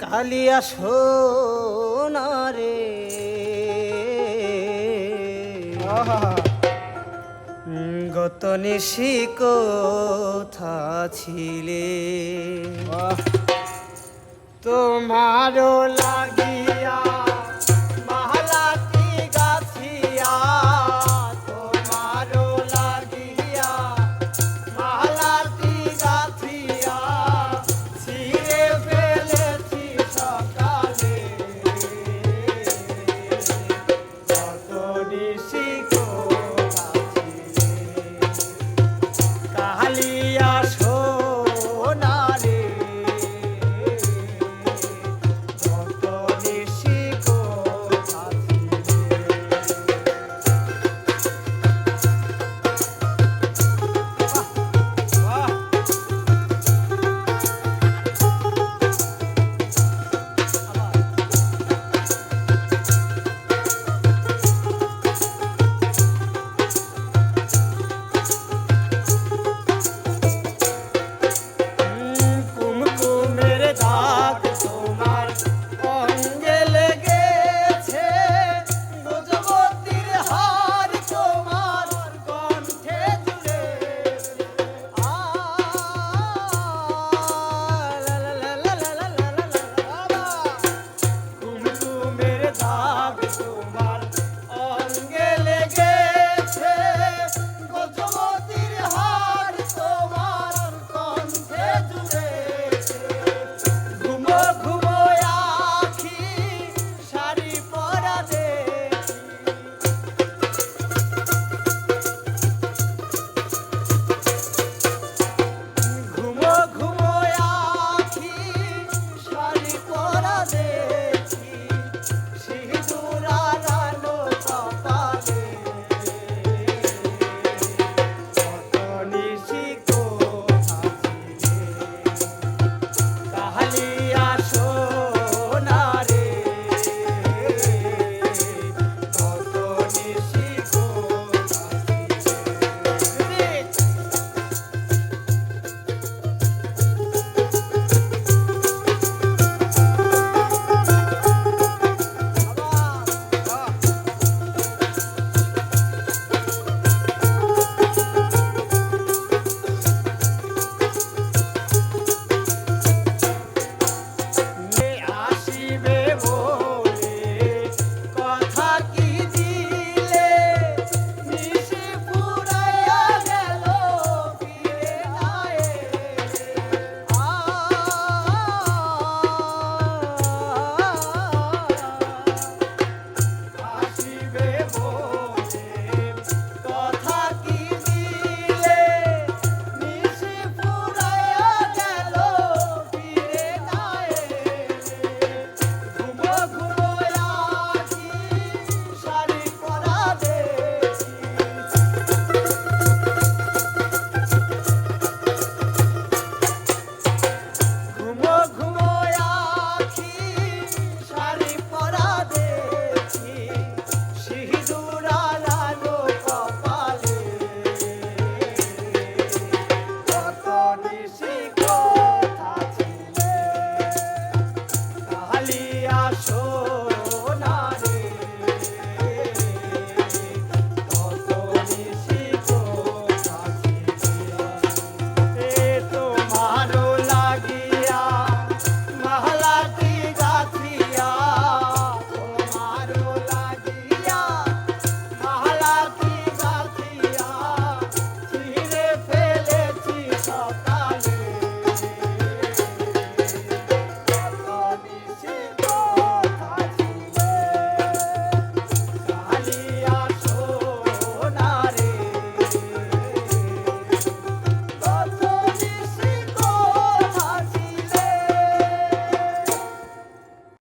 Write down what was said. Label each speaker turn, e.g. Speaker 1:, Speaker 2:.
Speaker 1: কালিয়া সোনারে গত নিশি কোথা ছিলে? তোমারও লাগিয়া তোমার